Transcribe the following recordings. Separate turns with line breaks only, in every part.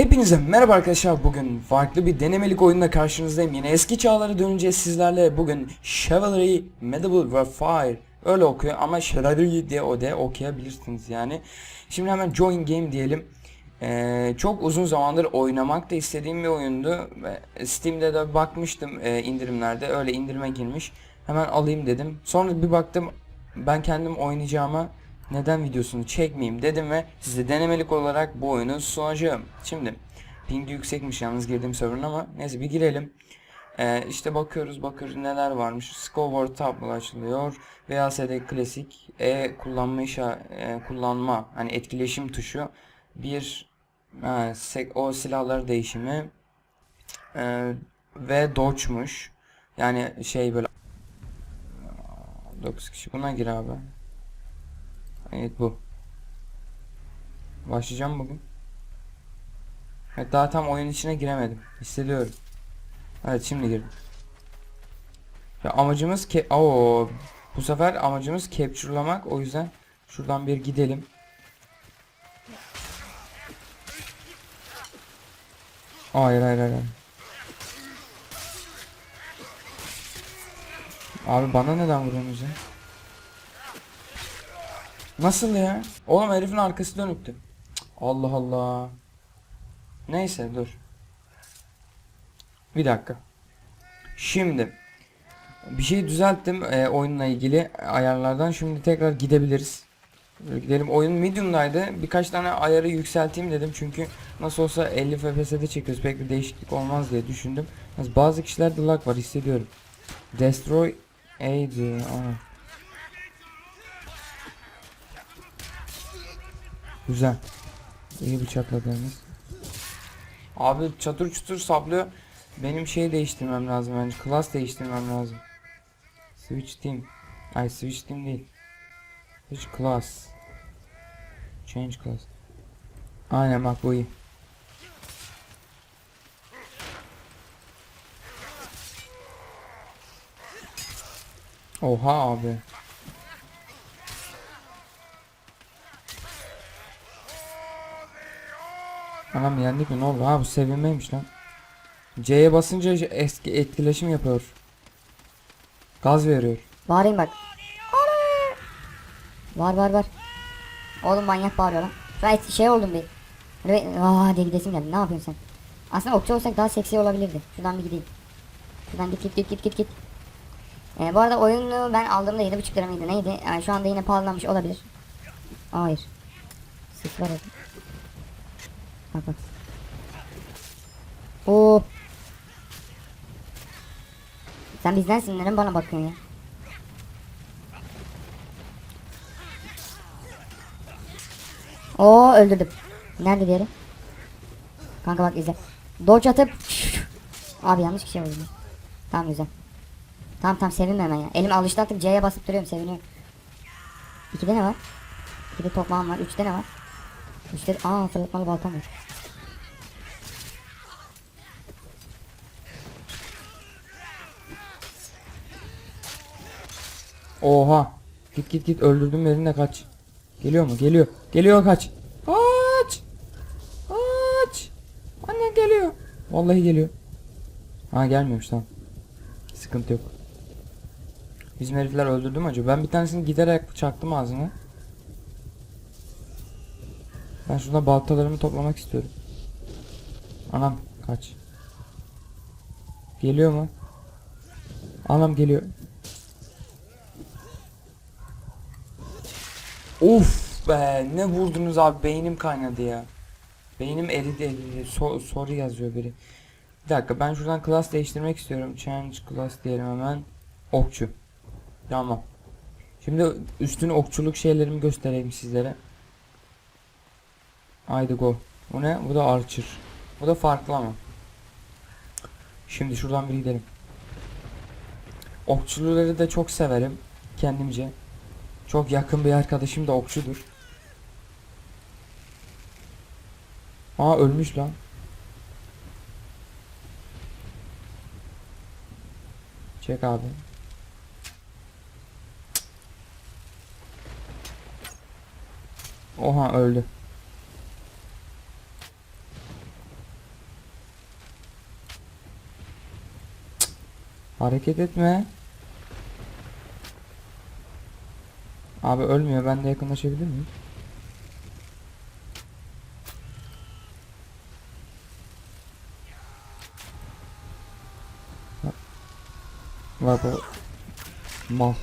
Hepinize merhaba arkadaşlar. Bugün farklı bir denemelik oyunla karşınızdayım. Yine eski çağlara döneceğiz sizlerle. Bugün Chivalry Medieval Warfare öyle okuyor ama Chivalry diye o de okuyabilirsiniz yani. Şimdi hemen join game diyelim. Ee, çok uzun zamandır oynamak da istediğim bir oyundu. Steam'de de bakmıştım e, indirimlerde. Öyle indirime girmiş. Hemen alayım dedim. Sonra bir baktım ben kendim oynayacağıma neden videosunu çekmeyeyim dedim ve size denemelik olarak bu oyunu sunacağım. Şimdi ping yüksekmiş yalnız girdiğim server'ın ama neyse bir girelim. Ee, işte bakıyoruz bakıyoruz neler varmış. Scoreboard tablo açılıyor. VLCD klasik E kullanma işa, e, kullanma hani etkileşim tuşu. Bir e, sek- o silahlar değişimi e, ve dodge'muş. Yani şey böyle 9 kişi buna gir abi. Evet bu. Başlayacağım bugün. Evet daha tam oyun içine giremedim. Hissediyorum. Evet şimdi girdim. Ya amacımız ke Oo, bu sefer amacımız capture'lamak. O yüzden şuradan bir gidelim. Hayır hayır hayır. Abi bana neden vuruyorsunuz ya? Nasıl ya? Oğlum herifin arkası dönüktü. Allah Allah. Neyse dur. Bir dakika. Şimdi bir şey düzelttim e, oyunla ilgili ayarlardan. Şimdi tekrar gidebiliriz. Gidelim. Oyun medium'daydı. Birkaç tane ayarı yükselteyim dedim. Çünkü nasıl olsa 50 FPS'de çekiyoruz. Pek bir değişiklik olmaz diye düşündüm. Bazı kişilerde lag var hissediyorum. Destroy A diyor. Aa. Güzel. İyi bıçakladınız. Abi çatır çutur saplıyor. Benim şey değiştirmem lazım bence. Class değiştirmem lazım. Switch team. Ay switch team değil. Switch class. Change class. Aynen bak bu iyi. Oha abi. Anam yendik mi ne oldu? Ha bu sevinmeymiş lan. C'ye basınca eski etkileşim yapıyor. Gaz veriyor.
Bağırayım bak. Var var var. Oğlum manyak bağırıyor lan. Et- şey oldum bir. Böyle bir aa diye gidesim geldi. Ne yapıyorsun sen? Aslında okçu olsak daha seksi olabilirdi. Şuradan bir gideyim. Şuradan git git git git git git. Ee, bu arada oyunu ben aldığımda 7.5 lira mıydı neydi? Yani şu anda yine pahalanmış olabilir. Hayır. Orada. Bak. Oo. Sen bizdensin neden bana bakıyorsun ya? Oo öldürdüm. Nerede diğeri? Kanka bak izle. Dodge atıp Abi yanlış şey oldu. Tamam güzel. Tamam tamam sevinme hemen ya. Elim alıştı artık C'ye basıp duruyorum seviniyorum. İkide ne var? İkide tokmağım var. Üçte ne var? Üçte aa fırlatmalı baltam var.
Oha. Git git git öldürdüm yerine kaç. Geliyor mu? Geliyor. Geliyor kaç. Kaç. Kaç. Anne geliyor. Vallahi geliyor. Ha gelmiyormuş tamam. Sıkıntı yok. Bizim herifler öldürdü mü acaba? Ben bir tanesini giderek çaktım ağzına. Ben şurada baltalarımı toplamak istiyorum. Anam kaç. Geliyor mu? Anam geliyor. Of be ne vurdunuz abi beynim kaynadı ya. Beynim eridi eridi. So- soru yazıyor biri. Bir dakika ben şuradan class değiştirmek istiyorum. Change class diyelim hemen. Okçu. Tamam. Şimdi üstün okçuluk şeylerimi göstereyim sizlere. Haydi go. Bu ne? Bu da archer. Bu da farklı ama. Şimdi şuradan bir gidelim. Okçuları da çok severim. Kendimce. Çok yakın bir arkadaşım da okçudur. Aa ölmüş lan. Çek abi. Oha öldü. Hareket etme. Abi ölmüyor. Ben de yakınlaşabilir miyim? Bak. O. Mal.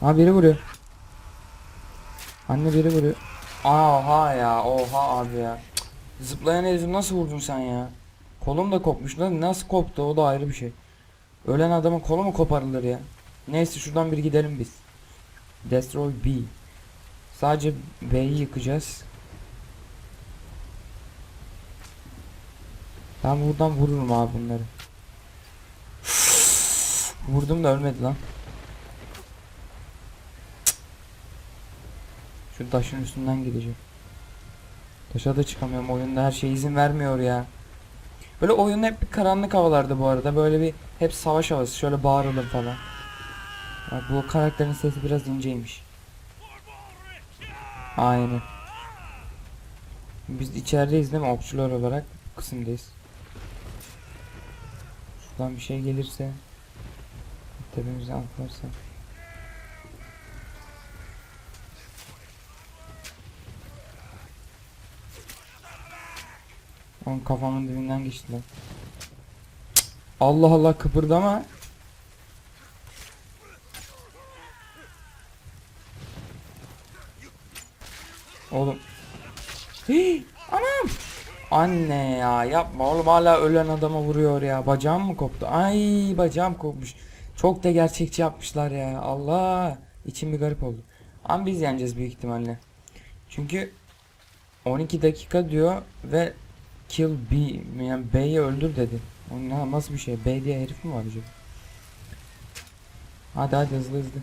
Ha biri vuruyor. Anne biri vuruyor. Oha ya. Oha abi ya. Zıplayan herifi nasıl vurdun sen ya? Kolum da kopmuş lan. Nasıl koptu? O da ayrı bir şey. Ölen adamın kolu mu koparılır ya? Neyse şuradan bir gidelim biz. Destroy B. Sadece B'yi yıkacağız. Ben buradan vururum abi bunları. Vurdum da ölmedi lan. Şu taşın üstünden gideceğim. Taşa da çıkamıyorum. Oyunda her şey izin vermiyor ya. Böyle oyun hep bir karanlık havalarda bu arada. Böyle bir hep savaş havası. Şöyle bağıralım falan. Bak bu karakterin sesi biraz inceymiş. Aynen. Biz içerideyiz değil mi? Okçular olarak bu kısımdayız. Şuradan bir şey gelirse tepemize atlarsa. Onun kafamın dibinden geçti lan. Cık. Allah Allah kıpırdama. Oğlum. Hii, anam. Anne ya yapma oğlum hala ölen adama vuruyor ya. Bacağım mı koptu? Ay bacağım kopmuş. Çok da gerçekçi yapmışlar ya. Allah. İçim bir garip oldu. Ama biz yeneceğiz büyük ihtimalle. Çünkü 12 dakika diyor ve kill B yani B'yi öldür dedi. O ne- nasıl bir şey? B diye herif mi var acaba? Hadi hadi hızlı hızlı.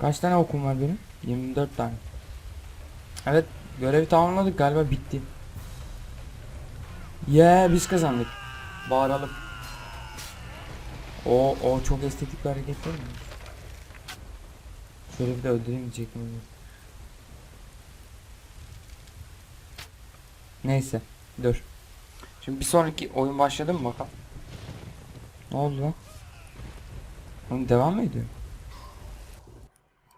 Kaç tane okum var benim? 24 tane. Evet görevi tamamladık galiba bitti. Yeah biz kazandık. Bağıralım. O o çok estetik bir hareket değil mi? Şöyle bir de öldüreyim diyecektim. Neyse dur. Şimdi bir sonraki oyun başladı mı bakalım. Ne oldu lan? Oğlum devam mı ediyor?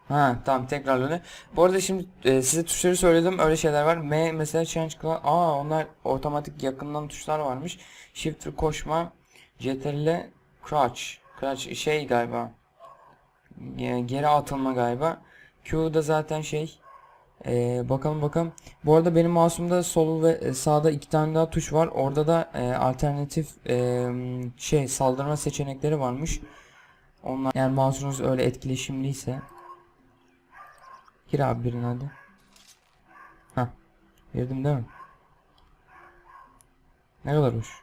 Ha tamam tekrar öyle. Bu arada şimdi e, size tuşları söyledim öyle şeyler var. M mesela change class. Aa onlar otomatik yakından tuşlar varmış. Shift koşma. CTRL crouch. Crouch şey galiba. Ge- Geri atılma galiba. Q'da zaten şey. E, bakalım bakalım. Bu arada benim mouse'umda sol ve e, sağda iki tane daha tuş var. Orada da e, alternatif e, şey saldırma seçenekleri varmış. Onlar yani mouse'unuz öyle etkileşimliyse Gir abi birini hadi. Hah. Girdim değil mi? Ne kadar hoş.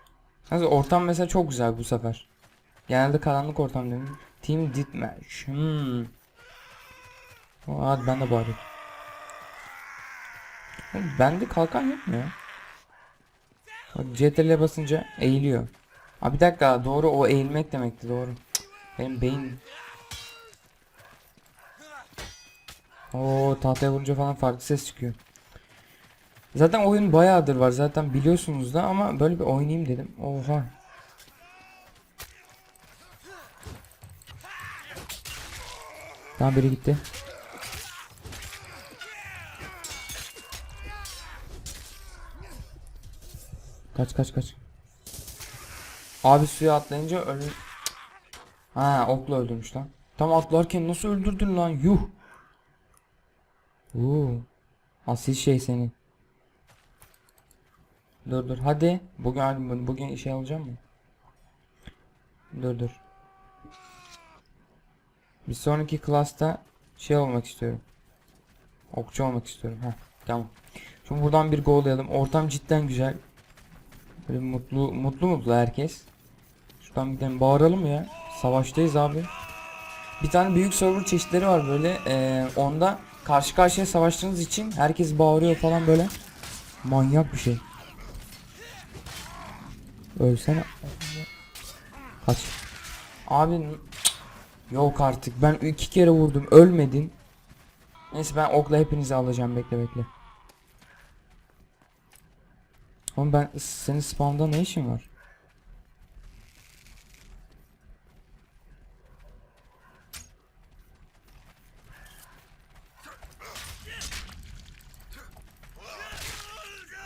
Yalnız ortam mesela çok güzel bu sefer. Genelde karanlık ortam değil mi? Team Deathmatch. Hmm. Hadi ben de bari. Oğlum Bende kalkan yok mu ya? Bak CTRL'e basınca eğiliyor. Abi bir dakika doğru o eğilmek demekti doğru. Benim beyin Oo tahtaya vurunca falan farklı ses çıkıyor. Zaten oyun bayağıdır var zaten biliyorsunuz da ama böyle bir oynayayım dedim. Oha. Tamam biri gitti. Kaç kaç kaç. Abi suya atlayınca ölü... Ha okla öldürmüş lan. Tam atlarken nasıl öldürdün lan yuh. Oo. Asil şey seni. Dur dur hadi. Bugün bugün işe alacağım mı? Dur dur. Bir sonraki klasta şey olmak istiyorum. Okçu olmak istiyorum. Ha tamam. Şimdi buradan bir gollayalım. Ortam cidden güzel. Mutlu mutlu mutlu herkes. Şuradan bir tane bağıralım ya. Savaştayız abi. Bir tane büyük server çeşitleri var böyle. Ee, onda karşı karşıya savaştığınız için herkes bağırıyor falan böyle. Manyak bir şey. Ölsene. Kaç. Abi yok artık. Ben iki kere vurdum. Ölmedin. Neyse ben okla hepinizi alacağım. Bekle bekle. Oğlum ben senin spamda ne işin var?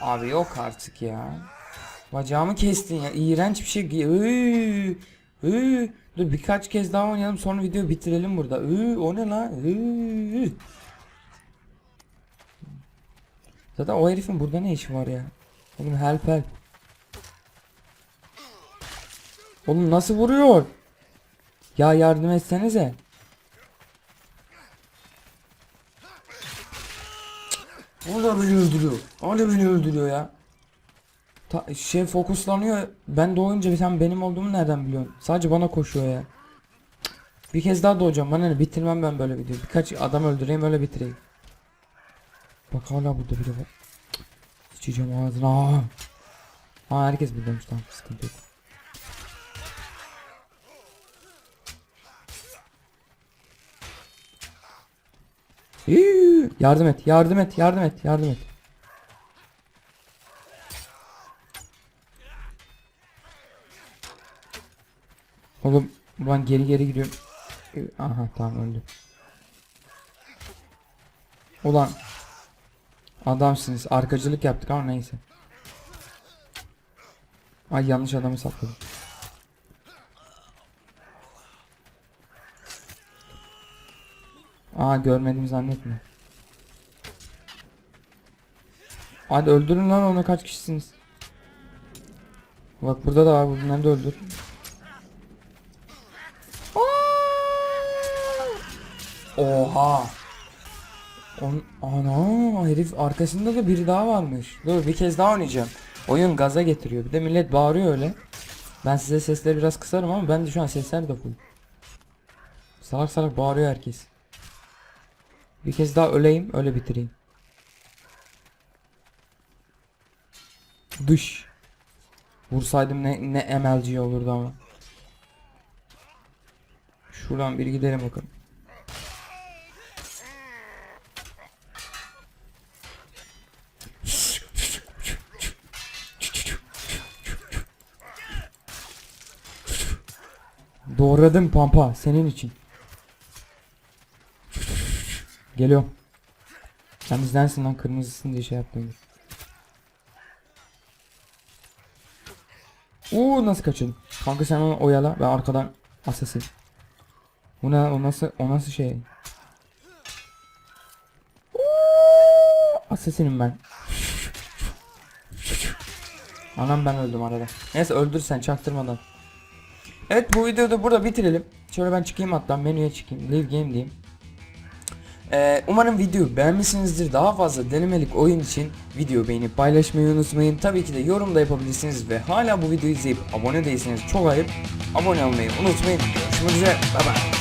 Abi yok artık ya. Bacağımı kestin ya. İğrenç bir şey. Iıı. Iıı. Iı. Dur birkaç kez daha oynayalım sonra video bitirelim burada. Iıı. O ne lan? Iıı. Zaten o herifin burada ne işi var ya? Oğlum help help. Oğlum nasıl vuruyor? Ya yardım etsenize. Da beni öldürüyor. Da beni öldürüyor ya. Ta- şey fokuslanıyor. Ben doğunca bir sen benim olduğumu nereden biliyorsun? Sadece bana koşuyor ya. Bir kez daha doğacağım. Bana ne bitirmem ben böyle video. Birkaç adam öldüreyim öyle bitireyim. Bak hala burada biri var. Sıçacağım ağzına. Ha herkes buradaymış tamam sıkıntı yok. Hii, Yardım et, yardım et, yardım et, yardım et. Oğlum ben geri geri gidiyorum. Aha tamam öldü. Ulan adamsınız. Arkacılık yaptık ama neyse. Ay yanlış adamı sapladım. Aa görmedim zannetme. Hadi öldürün lan onu kaç kişisiniz? Bak burada da var bunları da öldür. Oha. On, ana herif arkasında da biri daha varmış. Dur bir kez daha oynayacağım. Oyun gaza getiriyor. Bir de millet bağırıyor öyle. Ben size sesleri biraz kısarım ama ben de şu an sesler de full. Salak salak bağırıyor herkes. Bir kez daha öleyim öyle bitireyim. Dış. Vursaydım ne, ne MLG olurdu ama. Şuradan bir gidelim bakalım. Doğradım pampa senin için. Geliyorum. Sen bizdensin lan kırmızısın diye şey yaptım. Oo nasıl kaçırdın? Kanka sen onu oyala ben arkadan asasin. Bu ne o nasıl o nasıl şey? Asasinim ben. Anam ben öldüm arada. Neyse öldür sen çaktırmadan. Evet bu videoyu da burada bitirelim. Şöyle ben çıkayım hatta menüye çıkayım. Live game diyeyim. Ee, umarım videoyu beğenmişsinizdir. Daha fazla denemelik oyun için video beğenip paylaşmayı unutmayın. Tabii ki de yorum da yapabilirsiniz ve hala bu videoyu izleyip abone değilseniz çok ayıp. Abone olmayı unutmayın. Görüşmek üzere. Bye bye.